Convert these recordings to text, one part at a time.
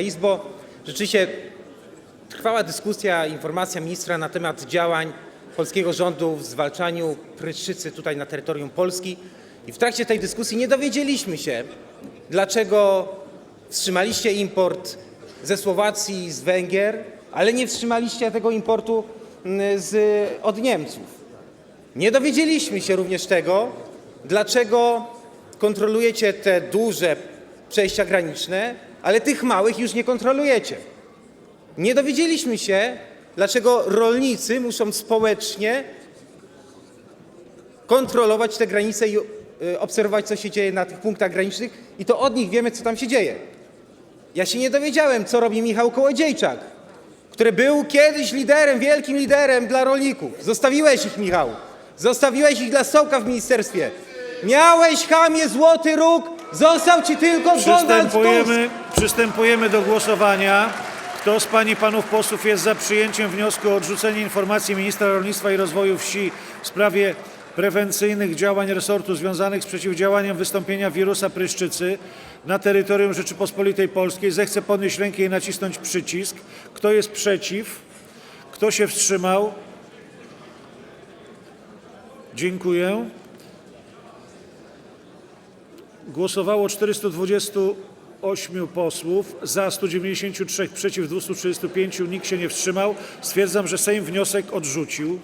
Izbo, rzeczywiście trwała dyskusja, informacja ministra na temat działań polskiego rządu w zwalczaniu pryszczycy tutaj na terytorium Polski i w trakcie tej dyskusji nie dowiedzieliśmy się, dlaczego wstrzymaliście import ze Słowacji z Węgier, ale nie wstrzymaliście tego importu mm, z, od Niemców. Nie dowiedzieliśmy się również tego, dlaczego kontrolujecie te duże przejścia graniczne, ale tych małych już nie kontrolujecie. Nie dowiedzieliśmy się, dlaczego rolnicy muszą społecznie kontrolować te granice i y, obserwować, co się dzieje na tych punktach granicznych, i to od nich wiemy, co tam się dzieje. Ja się nie dowiedziałem, co robi Michał Kołodziejczak, który był kiedyś liderem, wielkim liderem dla rolników. Zostawiłeś ich, Michał. Zostawiłeś ich dla Sołka w ministerstwie. Miałeś, chamie, złoty róg, został ci tylko Donald Tusk. Przystępujemy, przystępujemy do głosowania. Kto z pań i panów posłów jest za przyjęciem wniosku o odrzucenie informacji ministra rolnictwa i rozwoju wsi w sprawie prewencyjnych działań resortu związanych z przeciwdziałaniem wystąpienia wirusa pryszczycy na terytorium Rzeczypospolitej Polskiej, zechce podnieść rękę i nacisnąć przycisk. Kto jest przeciw? Kto się wstrzymał? Dziękuję. Głosowało 428 posłów, za 193, przeciw 235, nikt się nie wstrzymał. Stwierdzam, że Sejm wniosek odrzucił.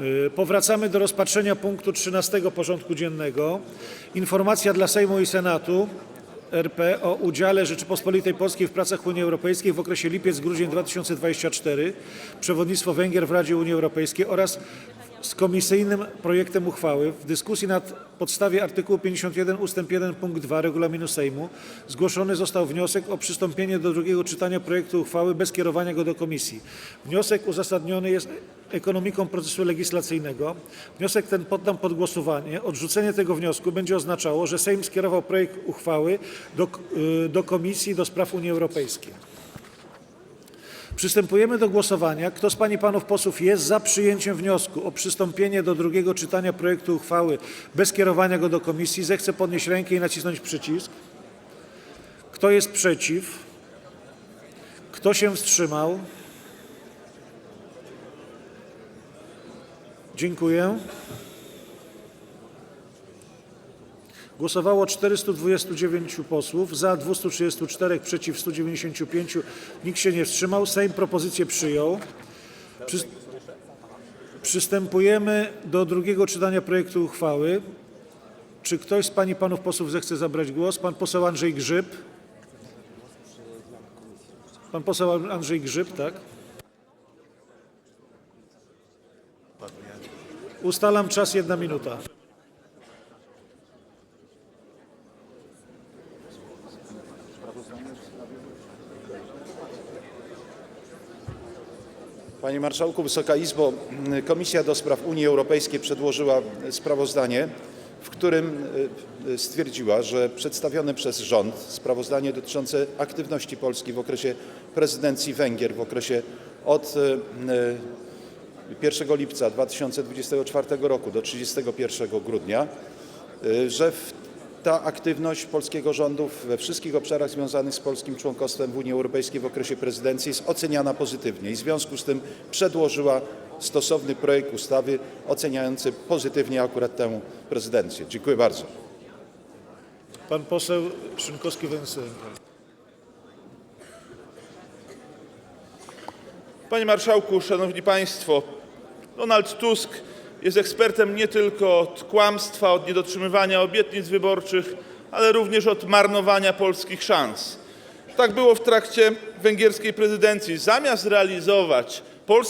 Yy, Powracamy do rozpatrzenia punktu 13 porządku dziennego. Informacja dla Sejmu i Senatu RP o udziale Rzeczypospolitej Polskiej w pracach Unii Europejskiej w okresie lipiec-grudzień 2024, przewodnictwo Węgier w Radzie Unii Europejskiej oraz z komisyjnym projektem uchwały w dyskusji nad podstawie artykułu 51 ust. 1 punkt 2 regulaminu Sejmu zgłoszony został wniosek o przystąpienie do drugiego czytania projektu uchwały bez kierowania go do komisji. Wniosek uzasadniony jest ekonomiką procesu legislacyjnego. Wniosek ten poddam pod głosowanie. Odrzucenie tego wniosku będzie oznaczało, że Sejm skierował projekt uchwały do, y, do Komisji do Spraw Unii Europejskiej. Przystępujemy do głosowania. Kto z pań i panów posłów jest za przyjęciem wniosku o przystąpienie do drugiego czytania projektu uchwały bez kierowania go do komisji, zechce podnieść rękę i nacisnąć przycisk. Kto jest przeciw? Kto się wstrzymał? Dziękuję. Głosowało 429 posłów, za 234, przeciw 195, nikt się nie wstrzymał. Sejm propozycję przyjął. Przy... Przystępujemy do drugiego czytania projektu uchwały. Czy ktoś z pań i panów posłów zechce zabrać głos? Pan poseł Andrzej Grzyb. Pan poseł Andrzej Grzyb, tak? Ustalam czas jedna minuta. Panie Marszałku, Wysoka Izbo, Komisja do Spraw Unii Europejskiej przedłożyła sprawozdanie, w którym e, stwierdziła, że przedstawione przez rząd sprawozdanie dotyczące aktywności Polski w okresie prezydencji Węgier w okresie od e, 1 lipca 2024 roku do 31 grudnia, e, że w- ta aktywność polskiego rządu we wszystkich obszarach związanych z polskim członkostwem w Unii Europejskiej w okresie prezydencji jest oceniana pozytywnie i w związku z tym przedłożyła stosowny projekt ustawy oceniający pozytywnie akurat tę prezydencję. Dziękuję bardzo. Pan poseł Szynkowski-Węsy. Panie Marszałku, Szanowni Państwo, Donald Tusk jest ekspertem nie tylko od kłamstwa, od niedotrzymywania obietnic wyborczych, ale również od marnowania polskich szans. Tak było w trakcie węgierskiej prezydencji. Zamiast realizować